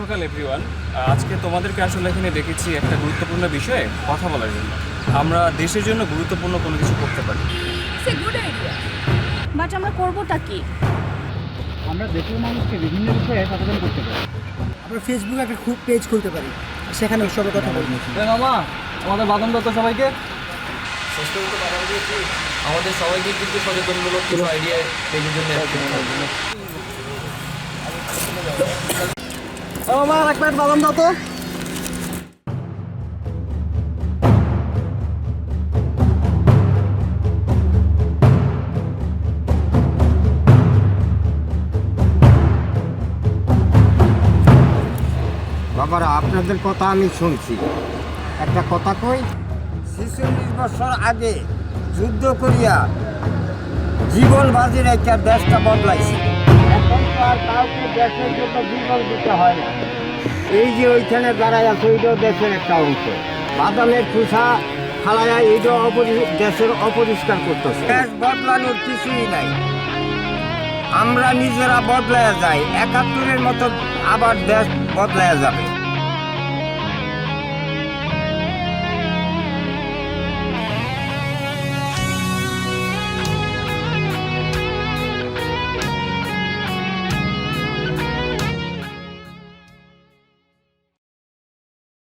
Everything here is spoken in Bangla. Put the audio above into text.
সকাল এভরিওয়ান আজকে তোমাদেরকে আসলে এখানে দেখেছি একটা গুরুত্বপূর্ণ বিষয়ে কথা বলার জন্য। আমরা দেশের জন্য গুরুত্বপূর্ণ কোনো কিছু করতে পারি। সে গুড আইডিয়া বাট আমরা করবোটা কি? আমরা দেশের মানুষকে বিভিন্ন বিষয়ে সচেতন করতে পারি। আমরা ফেসবুকে একটা খুব পেজ খুলতে পারি। সেখানে সবার কথা বলব মামা আমাদের বাদন দত্ত সবাইকে। আমাদের সবাইকে কিন্তু সচেতনমূলক কিছু আইডিয়া পেজের জন্য মামা এক বাবারা, আপনাদের কথা আমি শুনছি। একটা কথা কই? ছেচল্লিশ বছর আগে যুদ্ধ করিয়া জীবন বাজি রেখে দেশটা বদলাইছে। আর হয় না। এই যে ওইখানে দাঁড়ায় আছে ওইটাও দেশের একটা অংশ। বাদামের খোসা খালায় এইটাও দেশের অপরিষ্কার করতেছে। দেশ বদলানোর কিছুই নাই। আমরা নিজেরা বদলায়া যাই, একাত্তরের মতো আবার দেশ বদলায় যাবে।